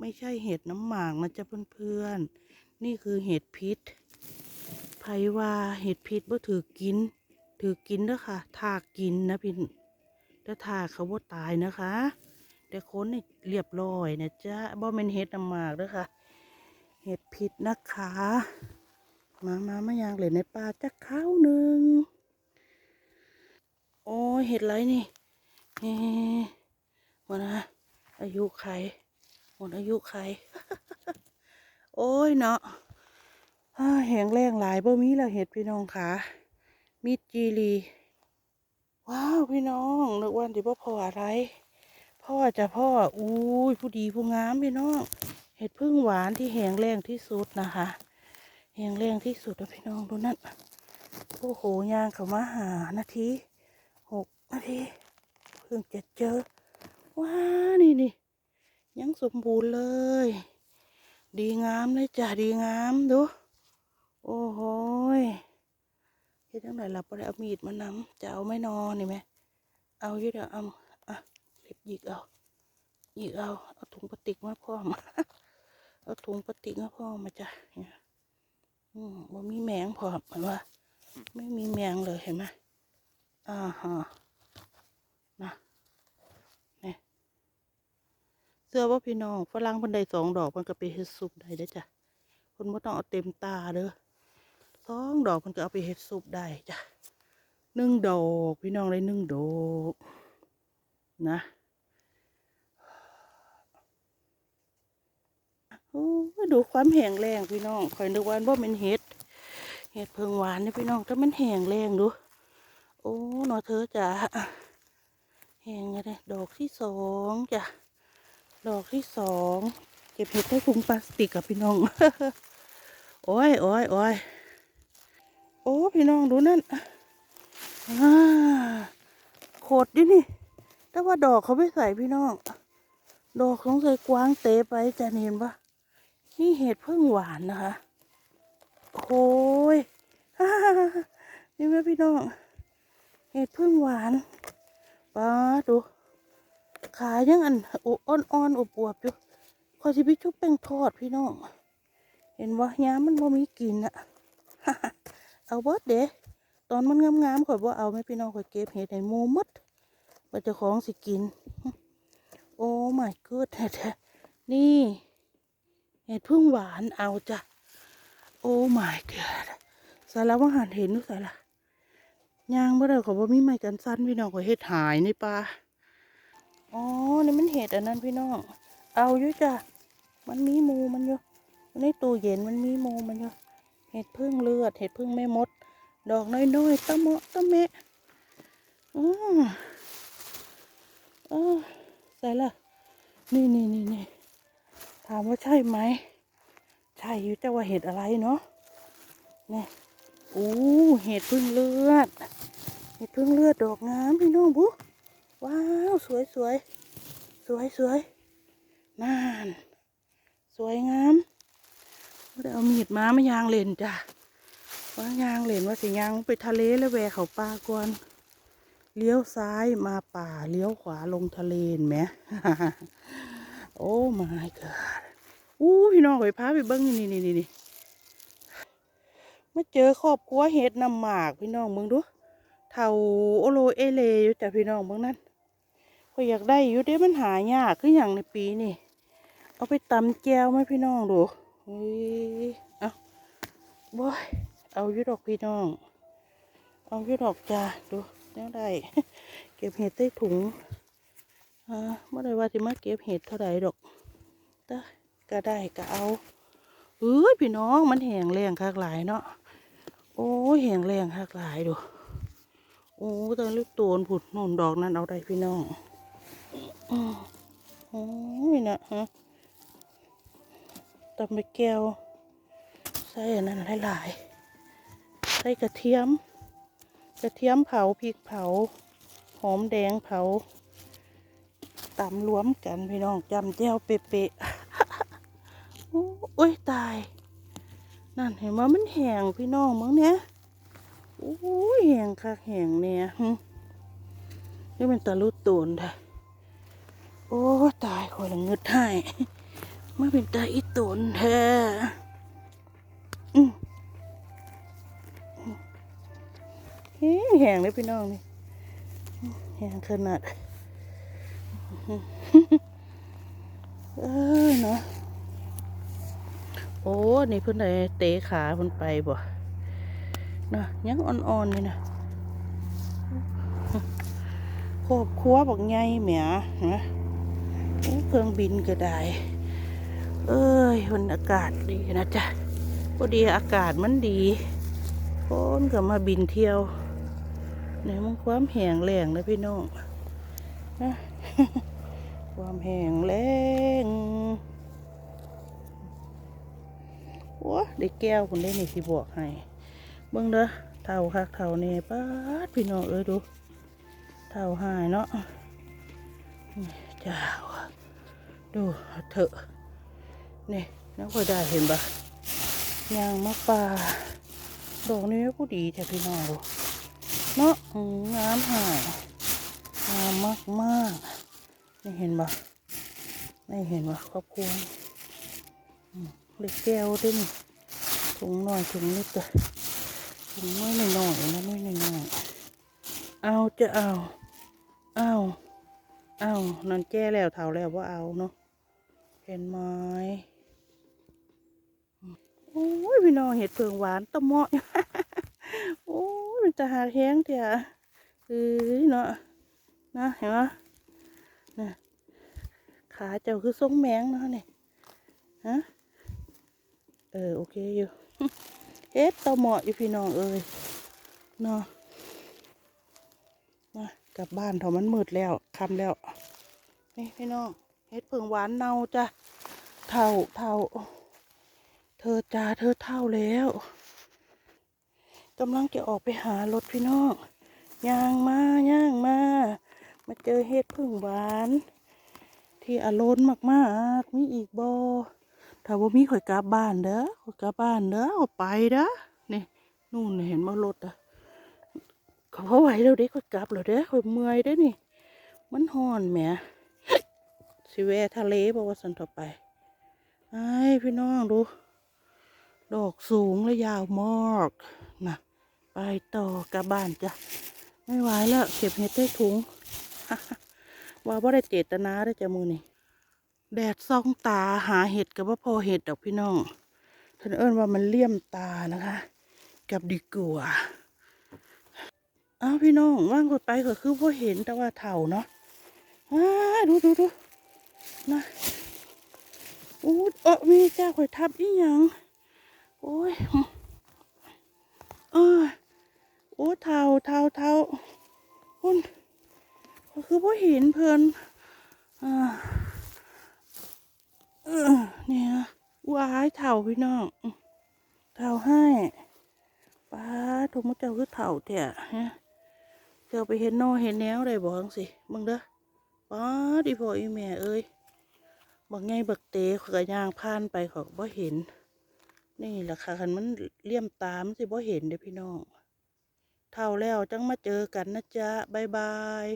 ไม่ใช่เห็ดน้ำหมากนะจ๊ะเพื่อนๆ นี่คือเห็ดพิษไผว่าเห็ดพิษบ่ถือกิน ถือกินเด้อค่ะทากกินนะพี่แต่ทากเขาบ่ตายนะคะ แต่คนนี่เรียบร้อยนะจ๊ะบ่เป็นเห็ดน้ำหมากเด้อค่ะ เห็ดพิษนะคะ มามามายังเหลยในป่าจักข้าวหนึ่งโอ้เห็ดไรนี่เฮ้วนะอายุใคร หมดอายุใคร โอ้ยเนาะแหงแรงหลายบ่มีแล้วเห็ดพี่น้องค่ะมีดจีรี ว้าวพี่น้องนึกว่าที่พ่อพ่ออะไร พ่อจะพ่ออุ้ยผู้ดีผู้งามพี่น้องเห็ดพึ่งหวานที่แหงแรงที่สุดนะคะแหงแรงที่สุดนะพี่น้องดูนั่นโอ้โหยางเขามาหานาทีหกนาทีเพิ่งจะเจอว้านี่นี่ ยังสมบูรณ์เลย ดีงามเลยจ้ะดีงามดู โอ้โหยเฮ็ดจังไดล่ะบ่ได้เอามีดมานำจะเอาไม่นอนนี่ไหมเอาอยู่เดี๋ยวเอาอะเล็บหยิกเอาหยิกเอาเอาถุงพลาสติกมาพร้อมาเอาถุงพลาสติกมาพร้อมาจ้ะเนี่ยอืมบ่มีแมงพร้อมเห็นว่า ไม่มีแมงเลยเห็นไหมอ่าฮะเนี่ย เสื้อว่าพี่น้องฝรั่งพันใดสองดอกมันก็ไปเฮ็ดซุปได้เด้จ้ะคนบ่ต้องเอาเต็มตาเด้อสองดอกมันก็เอาไปเฮ็ดซุปได้จ้ะหนึ่งดอกพี่น้องได้หนึ่งดอกนะโอ้ดูความแห้งแรงพี่น้องคอยนึกว่าบ่เป็นเห็ดเห็ดเพิงหวานนี่พี่น้องถ้ามันแห้งแรงดูโอ้หนอเธอจ้ะแห้งไงเลยดอกที่สองจ้ะ ดอกที่สองเก็บเห็ดให้ถุงพลาสติกกับพี่น้อง โอ้ยโอ้ยโอ้ยโอ้พี่น้องดูนั่นอ่าโคตรดินี่ แต่ว่าดอกเขาไม่ใส่พี่น้อง ดอกของใส่กวางเตะไปจะเห็นปะนี่เห็ดเพิ่งหวานนะคะ โอ้ยนี่แม่พี่น้อง เห็ดเพิ่งหวานป้าดู ขายังอันอุอ่อนอบอวบอยู่คอยสิพี่ชุบแป้งทอดพี่น้อง เห็นว่าย้ามันบ่มีกินอะเอาเบิดเด้ตอนมันงามๆข่อยบ่เอาไหม่พี่น้องข่อยเก็บเห็ดให้หมูหมดว่าเจ้าของสิกิน โอ้ my god แท้ๆนี่ เห็ดพึ่งหวานเอาจ้ะ โอ้ my god สารวัตรหันเห็นดูสาระยางเมื่อไรเขาบ่มีไม้กันสั้นพี่น้องก็เห็ดหายในป่า อ๋อ นี่มันเห็ดอันนั้นพี่น้อง เอาอยู่จ้ะ มันมีมูมันอยู่ในตู้เย็นมันมีมูมันอยู่ เห็ดพึ่งเลือด เห็ดพึ่งแม่มด ดอกน้อยๆตะเมาะตะเมะอือออใส่ละนี่นี่นี่นี่ถามว่าใช่ไหม ใช่อยู่แต่ว่าเห็ดอะไรเนาะนี่อู้เห็ดพึ่งเลือด เห็ดพึ่งเลือดดอกงามพี่น้องบุ๊ ว้าว สวยสวยสวยสวยน่านสวยงามได้เอามีดมาไม่ยางเล่นจ้ะว่ายางเล่นว่าสิยางไปทะเลแล้วแวเขาป่าก่อนเลี้ยวซ้ายมาป่าเลี้ยวขวาลงทะเลเห็นไหมโอ้ my god อู้พี่น้องไปพาไปเบิ้งนี่นี่นี่นี่มาเจอครอบครัวเห็ดน้ำหมากพี่น้องเบิ้งดูเท่าโอโลเอเลอยู่จ้ะพี่น้องเบิ้งนั่น ก็อยากได้อยู่เด้มันหายากคืออย่างในปีนี่ เอาไปตำแจวไหมพี่น้องดูเฮ้ยเอาบ่ยเอายู่ดอกพี่น้อง เอายู่ดอกจ้าดูยังได้เก็บเห็ดใส่ถุงอ่าเมื่อไรว่าสิมาเก็บเห็ดเท่าไหร่ดอกแต่ก็ได้ก็เอาเอ้ยพี่น้องมันแห้งแรงคักหลายเนาะโอ้แห้งแรงคักหลายดูโอ้ตอนลูกโตนผุดนุ่นดอกนั้นเอาได้พี่น้อง โอ้ยนะฮะตำไปแก้วใส่อันนั้นหลายๆ ใส่กระเทียม กระเทียมเผาพริกเผา หอมแดงเผาตำรวมกันพี่น้องจำแจ้วเป๊ะๆโอ้ยตาย นั่นเห็นว่ามันแห้งพี่น้องมั้งเนี้ยโอ้ยแห้งคักแห้งเนี่ยนี่เป็นตะลุตูนแท้ โอ้ตายคอยละเงึดให้มาเป็นตาอีตนแท้แห้งแห้งเลยพี่น้องนี่แห้งขนาดเออเนาะโอ้นี่เพิ่อนได้เตะขาเพิ่นไปบ่นะยังอ่อนๆนี่นะครอบครัวบอกไงแหมนะโอ้ เครื่องบินก็ได้ เอ้ยมันอากาศดีนะจ๊ะพอดีอากาศมันดีคนก็มาบินเที่ยวเนี่ยมันความแห้งแรงนะพี่น้องนะความแห้งแรงโอ้ได้แก้วคนได้นี่สิบอกให้เบิ่งเด้อเท่าคักเท่าเนี่ป้าพี่น้องเอ้ยดู เท่าหายเนาะ้าวดูเถอะนี่น้ำค่อยได้เห็นปะยางมะปลาดอกนี้ผู้ดีแต่พี่น้องดูเนาะงามหายงามมากมากๆนี่เห็นปะนี่เห็นปะครอบครัวเล็กแก้วด้วยนี่ถุงหน่อยถุงนิดตัวถุงน้อยหน่อยนะน้อยหน่อยเอาจะเอาเอา อานั่นแก้แล้วเท่าแล้วว่าเอาเนาะเห็นไหมโอ้ยพี่น้องเห็ดเผืองหวานตะเมาะโอ้ยมันจะหาแห้งเถอะเอ้ยเนาะนะเห็นไหมนะขาเจ้าคือทรงแมงเนาะนี่ฮะเออโอเคอยู่เฮ็ดตะเมาะอยู่พี่น้องเอ้ยเนาะมากลับบ้านเถอะมันมืดแล้วค่ำแล้ว นี่พี่น้องเฮ็ดเผืองหวานเน่าจ้ะเท่าเท่าเธอจ้าเธอเท่าแล้วกำลังจะออกไปหารถพี่น้องย่างมาย่างมา มาเจอเฮ็ดเผืองหวาน ที่อารมณ์มากๆมีอีกบอถ้าว่ามีข่อยกลับบ้านเด้อข่อยกลับบ้านเด้อข่อยไปเด้อนี่นู่นเห็นมารถอะเขาไหวแล้วเด็กข่อยกลับแล้วเด้อข่อยเมื่อยเด้อนี่ มันห่อนแหม สิแวทะเลบอกว่าสันต่อไปไอ้พี่น้องดู ดอกสูงและยาวมากนะไปต่อกลับบ้านจ้ะ ไม่ไหวแล้ว เก็บเห็ดได้ถุง ว่าบ่ได้เจตนาได้จ้ะมือนี่แดดส่องตาหาเห็ดกับว่าพอเห็ดดอกพี่น้องท่านเอิ้นว่ามันเลี่ยมตานะคะ กับดีกว่าอ้าวพี่น้องว่างกดไปก็คือพอเห็นแต่ว่าเถ่าเนาะอ่าดูดูดู นะอู้เออมีเจ้าข่อยทับอีหยัง โอ้ยเอ้ยโอ้เทาเทาเทาคุณคือพ่เห็นเพลินอ่าเออเนี่ยว้ายเท่าพี่น้องเท่าให้ป้าทงมเจ้าคือเท่าแท้ฮะเจ้าไปเห็นนอเห็นแนวได้บอกสิมึงเด้อป้าดิพ่ออีแม่เอ้ย บักไงบักเตะขอยย่างผ่านไปเขอยบ่เห็น นี่แหละค่ะคันมันเลี่ยมตามสิบ่เห็นเด้พี่น้อง เท่าแล้วจังมาเจอกันนะจ๊ะบายบาย